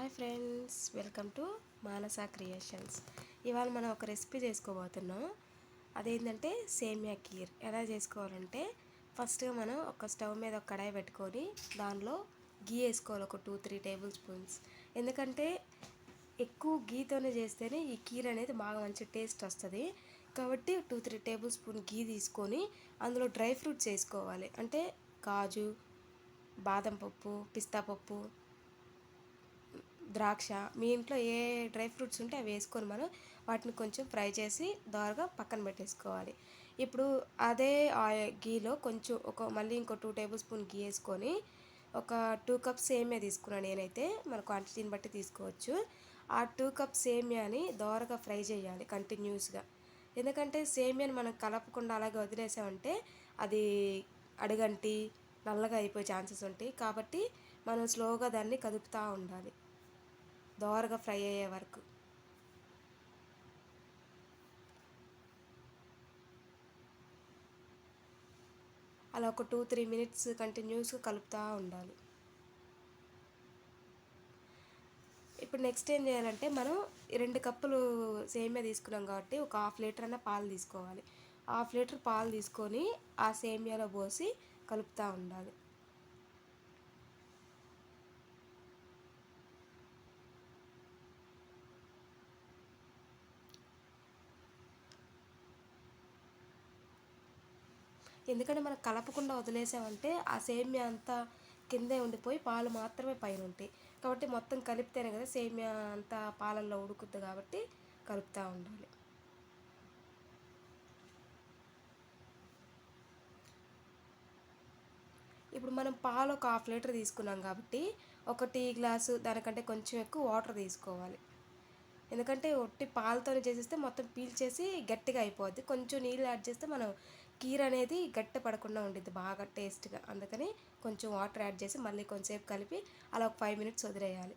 Hi friends welcome to Manasa creations. ఇవాళ మనం ఒక రెసిపీ చేసుకోబోతున్నాం. అదేంటంటే సేమియా కీర్. ఎలా చేసుకోవాలంటే ఫస్ట్గా మనం ఒక స్టవ్ మీద ఒక కడాయి పెట్టుకొని దానిలో గీ వేసుకోవాలి ఒక టూ త్రీ టేబుల్ స్పూన్స్. ఎందుకంటే ఎక్కువ గీతోనే చేస్తేనే ఈ కీర్ అనేది బాగా మంచి టేస్ట్ వస్తుంది. కాబట్టి టూ త్రీ టేబుల్ స్పూన్ గీ తీసుకొని అందులో డ్రై ఫ్రూట్స్ వేసుకోవాలి. అంటే కాజు బాదం పప్పు పిస్తా పప్పు ద్రాక్ష మీ ఇంట్లో ఏ డ్రై ఫ్రూట్స్ ఉంటే అవి వేసుకొని మనం వాటిని కొంచెం ఫ్రై చేసి దోరగా పక్కన పెట్టేసుకోవాలి. ఇప్పుడు అదే ఆయిల్ గీలో కొంచెం ఒక మళ్ళీ ఇంకో టూ టేబుల్ స్పూన్ గీ వేసుకొని ఒక టూ కప్స్ సేమియా తీసుకున్నాను నేనైతే. మన క్వాంటిటీని బట్టి తీసుకోవచ్చు. ఆ టూ కప్స్ సేమియాని దోరగా ఫ్రై చేయాలి కంటిన్యూస్గా. ఎందుకంటే సేమియాని మనం కలపకుండా అలాగే వదిలేసామంటే అది అడగంటి నల్లగా అయిపోయే ఛాన్సెస్ ఉంటాయి. కాబట్టి మనం స్లోగా దాన్ని కదుపుతూ ఉండాలి. దోరగా ఫ్రై అయ్యే వరకు. అలా ఒక టూ త్రీ మినిట్స్ కంటిన్యూస్గా కలుపుతూ ఉండాలి. ఇప్పుడు నెక్స్ట్ ఏం చేయాలంటే మనం రెండు కప్పులు సేమియా తీసుకున్నాం కాబట్టి ఒక హాఫ్ లీటర్ అన్న పాలు తీసుకోవాలి. హాఫ్ లీటర్ పాలు తీసుకొని ఆ సేమియాలో పోసి కలుపుతూ ఉండాలి. ఎందుకంటే మనం కలపకుండా వదిలేసామంటే ఆ సేమియా అంతా కిందే ఉండిపోయి పాలు మాత్రమే పైన ఉంటాయి. కాబట్టి మొత్తం కలిపితేనే కదా సేమియా అంతా పాలల్లో ఉడుకుద్ది కాబట్టి కలుపుతూ ఉండాలి. ఇప్పుడు మనం పాలు ఒక హాఫ్ లీటర్ తీసుకున్నాం కాబట్టి ఒక టీ గ్లాసు దానికంటే కొంచెం ఎక్కువ వాటర్ తీసుకోవాలి. ఎందుకంటే ఒట్టి పాలతో చేసేస్తే మొత్తం పీల్చేసి గట్టిగా అయిపోద్ది. కొంచెం నీళ్ళు యాడ్ చేస్తే మనం కీర్ అనేది గట్టి పడకుండా ఉండిద్ది బాగా టేస్ట్గా. అందుకని కొంచెం వాటర్ యాడ్ చేసి మళ్ళీ కొంచెంసేపు కలిపి అలా ఒక ఫైవ్ మినిట్స్ వదిలేయాలి.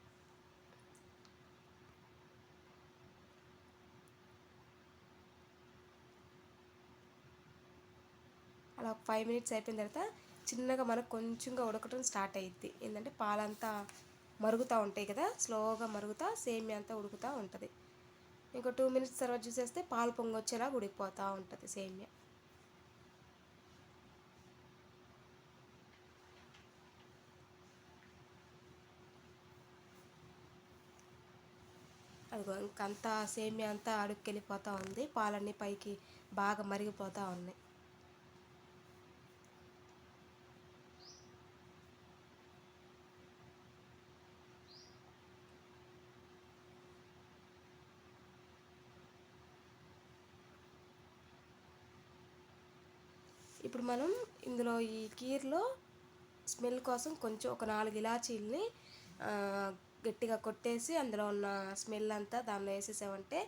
అలా ఒక ఫైవ్ మినిట్స్ అయిపోయిన తర్వాత చిన్నగా మనకు కొంచెంగా ఉడకటం స్టార్ట్ అయ్యిద్ది ఏంటంటే పాలంతా మరుగుతూ ఉంటాయి కదా స్లోగా మరుగుతా సేమియా అంతా ఉడుకుతూ ఉంటుంది. ఇంకో టూ మినిట్స్ తర్వాత చూసేస్తే పాలు పొంగొచ్చేలా ఉడికిపోతూ ఉంటుంది సేమియా. అదిగో ఇంకంతా సేమియా అంతా అడుక్కెళ్ళిపోతూ ఉంది. పాలన్నీ పైకి బాగా మరిగిపోతూ ఉన్నాయి. ఇప్పుడు మనం ఇందులో ఈ కీర్లో స్మెల్ కోసం కొంచెం ఒక నాలుగు ఇలాచీల్ని గట్టిగా కొట్టేసి అందులో ఉన్న స్మెల్ అంతా దానిలో వేసేసామంటే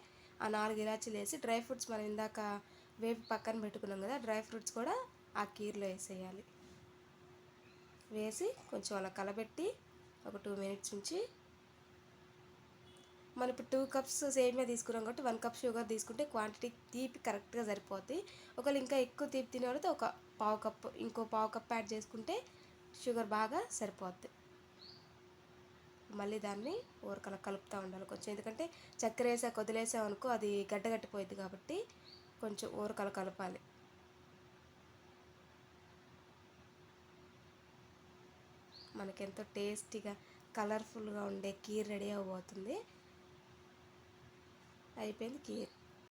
ఆ నాలుగు ఇలాచీలు వేసి డ్రై ఫ్రూట్స్ మనం ఇందాక వేపి పక్కన పెట్టుకున్నాం కదా డ్రై ఫ్రూట్స్ కూడా ఆ కీర్లో వేసేయాలి. వేసి కొంచెం అలా కలబెట్టి ఒక టూ మినిట్స్ నుంచి మనం ఇప్పుడు టూ కప్స్ సేమియా తీసుకున్నాం కాబట్టి వన్ కప్ షుగర్ తీసుకుంటే క్వాంటిటీ తీపి కరెక్ట్గా సరిపోద్ది. ఒకవేళ ఇంకా ఎక్కువ తీపి తినేవాళ్ళతో ఒక పావు కప్ ఇంకో పావు కప్ యాడ్ చేసుకుంటే షుగర్ బాగా సరిపోద్ది. మళ్ళీ దాన్ని ఊరకలా కలుపుతూ ఉండాలి కొంచెం. ఎందుకంటే చక్కెర వేసాక వదిలేసామనుకో అది గడ్డగట్టిపోయింది కాబట్టి కొంచెం ఊరకల కలపాలి. మనకెంతో టేస్టీగా కలర్ఫుల్గా ఉండే కీర్ రెడీ అవ్వబోతుంది. అయిపోయింది కీర్.